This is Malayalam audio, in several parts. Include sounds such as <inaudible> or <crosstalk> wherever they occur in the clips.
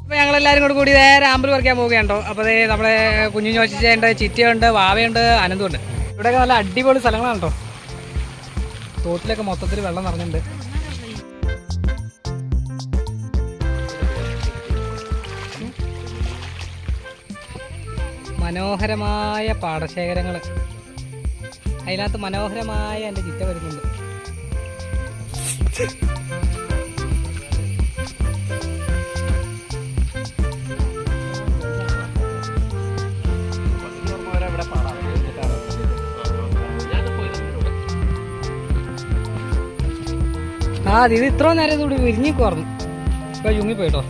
അപ്പോൾ ഞങ്ങളെല്ലാവരും കൂടെ കൂടി നേരെ ആമ്പിൾ പറിക്കാൻ പോവുകയുണ്ടോ അപ്പോൾ അതേ നമ്മളെ കുഞ്ഞു ചോദിച്ചുണ്ട് ചിറ്റയുണ്ട് വാവയുണ്ട് അനന്തുണ്ട്. ഇവിടെയൊക്കെ നല്ല അടിപൊളി സ്ഥലങ്ങളാണ് കേട്ടോ. തോട്ടിലൊക്കെ മൊത്തത്തിൽ വെള്ളം നിറഞ്ഞിട്ടുണ്ട്. മനോഹരമായ പാടശേഖരങ്ങൾ അതിനകത്ത് മനോഹരമായ എന്റെ ചിറ്റ വരുന്നുണ്ട്. ആ ഇത് ഇത്ര നേരം കൂടി വിരിഞ്ഞി കുറഞ്ഞു. ഇപ്പൊ ചുങ്ങി പോയിട്ടോ.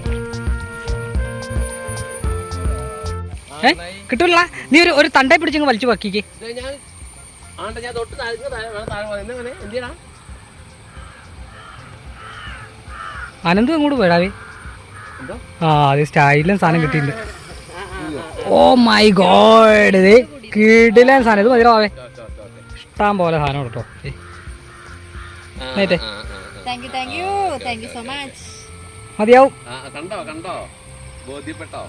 ഏ കിട്ടൂല നീ ഒരു ഒരു തണ്ടേ പിടിച്ചങ്ങ് വലിച്ചു. എന്നാ അനന്തും അങ്ങോട്ട് പോയിടാവേ? ആ അത് സ്റ്റൈലും സാധനം കിട്ടിയിട്ടുണ്ട്. ഓ മൈ ഗോഡ് ഇത് കിടിലൻ സാധനം. ഇത് മതിരാവേ. ഇഷ്ടം പോലെ സാധനം കേട്ടോ. ആ, thank you thank you thank you so much മതിയാവും. കണ്ടോ കണ്ടോ? ബോധ്യപ്പെട്ടോ?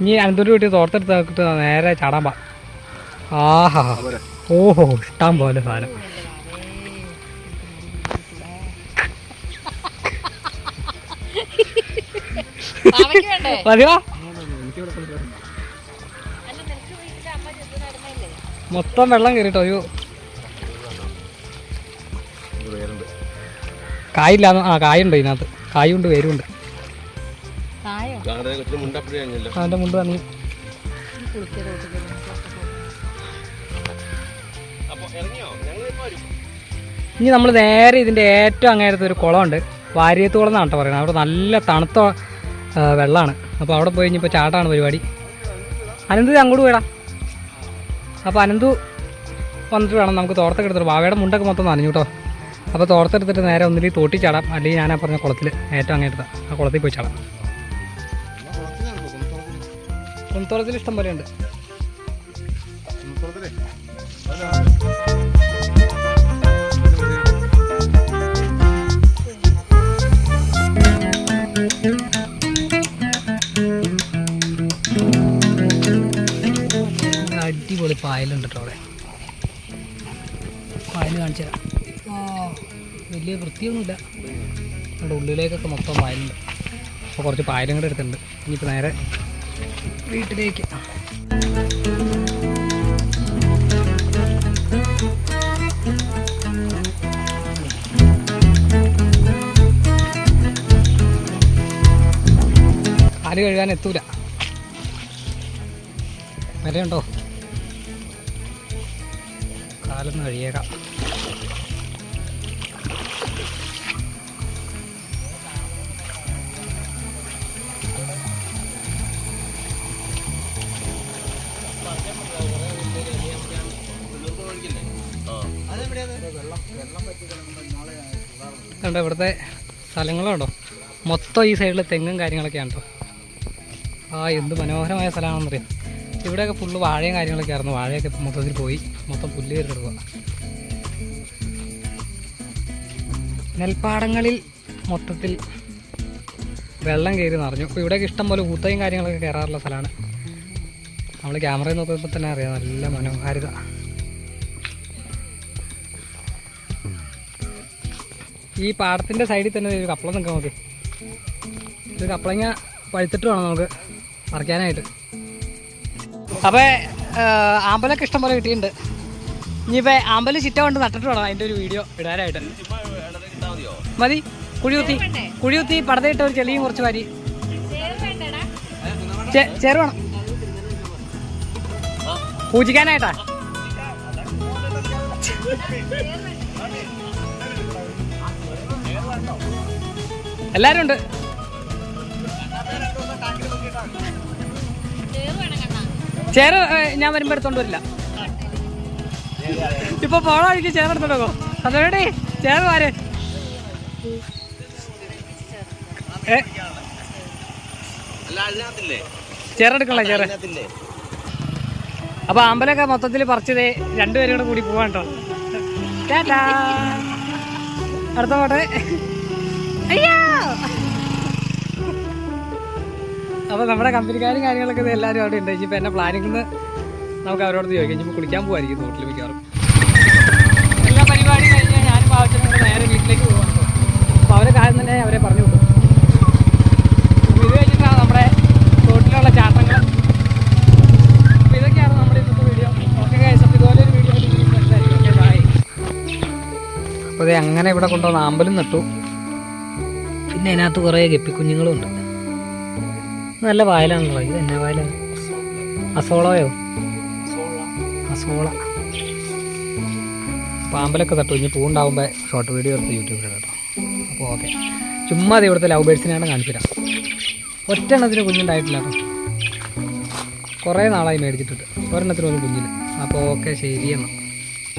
ഇനി അനന്തൂര് വീട്ടിൽ തോർത്തെടുത്ത് നേരെ ചാടാൻ പാ. ആഹാ. ഓഹോ ഇഷ്ടം പോലെ സാധനം. <laughs> മതിയോ? മൊത്തം വെള്ളം കയറിട്ടോ അയ്യോ. കായില്ലാന്ന് ആ കായുണ്ട് ഇതിനകത്ത്. കായുണ്ട് വേരുണ്ട് അതിന്റെ മുമ്പ് തന്നെ ഇനി നമ്മൾ നേരെ ഇതിന്റെ ഏറ്റവും അങ്ങേരത്തെ ഒരു കുളമുണ്ട്. വാര്യത്ത് കുളം എന്നാണ് കേട്ടോ പറയുന്നത്. അവിടെ നല്ല തണുത്ത വെള്ളമാണ്. അപ്പോൾ അവിടെ പോയി കഴിഞ്ഞപ്പോൾ ചാട്ടാണ് പരിപാടി. അനന്ത് അങ്ങോട്ട് പോയിടാ. അപ്പോൾ അനന്തു വന്നിട്ട് വേണം നമുക്ക് തോർത്തൊക്കെ എടുത്തിട്ട് വാവയുടെ മുണ്ടൊക്കെ മൊത്തം നനഞ്ഞു കേട്ടോ. അപ്പോൾ തോർത്തെടുത്തിട്ട് നേരെ ഒന്നിൽ തോട്ടി ചാടാം അല്ലെങ്കിൽ ഞാൻ പറഞ്ഞ കുളത്തിൽ ഏറ്റവും അങ്ങേറ്റത്തെ ആ കുളത്തിൽ പോയി ചാടാം. കുളത്തോളത്തിൽ ഇഷ്ടം പോലെ ഉണ്ട്. അടിപൊളി പായലുണ്ട് കേട്ടോ അവിടെ. പായൽ കാണിച്ചു തരാം വലിയ വൃത്തിയൊന്നുമില്ല. അവിടെ ഉള്ളിലേക്കൊക്കെ മൊത്തം പായലുണ്ട് അപ്പോൾ കുറച്ച് പായലും കൂടെ എടുത്തിട്ടുണ്ട്. ഇനിയിപ്പോൾ നേരെ വീട്ടിലേക്ക്. കാൽ കഴുകാൻ എത്തൂല. വരെയുണ്ടോ കാലൊന്ന് കഴിയേക്കാം കണ്ടോ ഇവിടുത്തെ സ്ഥലങ്ങളുണ്ടോ? മൊത്തം ഈ സൈഡിൽ തെങ്ങും കാര്യങ്ങളൊക്കെയാണ് കേട്ടോ ആ എന്ത് മനോഹരമായ സ്ഥലമാണെന്നറിയാം? ഇവിടെയൊക്കെ ഫുള്ള് വാഴയും കാര്യങ്ങളൊക്കെ ആയിരുന്നു വാഴയൊക്കെ മൊത്തത്തിൽ പോയി. മൊത്തം പുല്ല് കയറി നെൽപ്പാടങ്ങളിൽ മൊത്തത്തിൽ വെള്ളം കയറി നിറഞ്ഞു. ഇപ്പോൾ ഇവിടെയൊക്കെ ഇഷ്ടം പോലെ ഊത്തയും കാര്യങ്ങളൊക്കെ കയറാറുള്ള സ്ഥലമാണ്. നമ്മൾ ക്യാമറയിൽ നോക്കുമ്പോൾ തന്നെ അറിയാം നല്ല മനോഹാരിത. ഈ പാടത്തിന്റെ സൈഡിൽ തന്നെ ഒരു കപ്പളം നിൽക്കാൻ നോക്കി. ഇത് കപ്പളങ്ങ പഴുത്തിട്ട് വേണം നമുക്ക് പറിക്കാനായിട്ട്. അപ്പോൾ ആമ്പലൊക്കെ ഇഷ്ടം പോലെ കിട്ടിയിട്ടുണ്ട്. ഇനിയിപ്പോൾ ആമ്പൽ ചിറ്റ കൊണ്ട് നട്ടിട്ട് വേണം അതിന്റെ ഒരു വീഡിയോ ഇടാനായിട്ട്. മതി. കുഴികുത്തി കുഴികുത്തി പടതയിട്ട ഒരു ചെളിയും കുറച്ച് വാരി. ചേർ വേണം പൂജിക്കാനായിട്ടാ? എല്ലാരും ഉണ്ട് ചേറ് ഞാൻ വരുമ്പോ എടുത്തോണ്ട് വരില്ല. ഇപ്പൊ പോണ വഴിക്ക് ചേർ എടുത്തോണ്ടോ അതോടെ ചേർ ആര് ചേറെടുക്കണേ ചേറെ അപ്പൊ അമ്പലൊക്കെ മൊത്തത്തിൽ പറിച്ചതേ രണ്ടുപേരും കൂടെ കൂടി പോവാൻ കേട്ടോ ടാറ്റാ. അടുത്ത പോട്ടെ. അയ്യോ! അപ്പോൾ നമ്മുടെ കമ്പനിക്കാരും കാര്യങ്ങളൊക്കെ എല്ലാവരും അവിടെ ഉണ്ട്. ഇനിയിപ്പോൾ എന്നെ പ്ലാനിങ്ങിൽ നമുക്ക് അവരോട് ചോദിക്കാം. ഇനിയിപ്പോൾ കുളിക്കാൻ പോവായിരിക്കും ഹോട്ടലിൽ മിക്കവാറും എല്ലാ പരിപാടി കഴിഞ്ഞാൽ ഞാനും ആവശ്യത്തിന് നേരെ വീട്ടിലേക്ക് പോകാൻ അപ്പോൾ അവരെ കാര്യം തന്നെ അവരെ പറഞ്ഞു വിട്ടു അപ്പോൾ ഇത് കഴിഞ്ഞിട്ടാണ് നമ്മുടെ തോട്ടിലുള്ള ചാട്ടങ്ങൾ അപ്പോൾ ഇതൊക്കെയാണ് നമ്മുടെ ഇന്നത്തെ വീഡിയോ ഓക്കെ ഗൈസ് അപ്പോൾ ഇതുപോലെ ഒരു വീഡിയോ ഓക്കെ ബൈ അപ്പോൾ അങ്ങനെ ഇവിടെ കൊണ്ടുവന്ന് ആമ്പലും നട്ടു. പിന്നെ അതിനകത്ത് കുറേ ഗപ്പിക്കുഞ്ഞുങ്ങളും ഉണ്ട് നല്ല വായലാണല്ലോ ഇത് എന്നാ വായലാണ്? അസോളയോ? അസോള. പാമ്പലൊക്കെ തട്ടു ഇനി പൂണ്ടാവുമ്പോൾ ഷോർട്ട് വീഡിയോ എടുത്ത് യൂട്യൂബിൽ കേട്ടോ അപ്പോൾ ഓക്കെ ചുമ്മാ അത് ഇവിടുത്തെ ലവ് ബേഡ്സിനെയാണ് കാണിച്ചുതരാം. ഒറ്റെണ്ണത്തിന് കുഞ്ഞുണ്ടായിട്ടില്ല കേട്ടോ. കുറേ നാളായി മേടിച്ചിട്ടുണ്ട് ഒരെണ്ണത്തിനൊന്നും കുഞ്ഞില്ല. അപ്പോൾ ഓക്കെ ശരി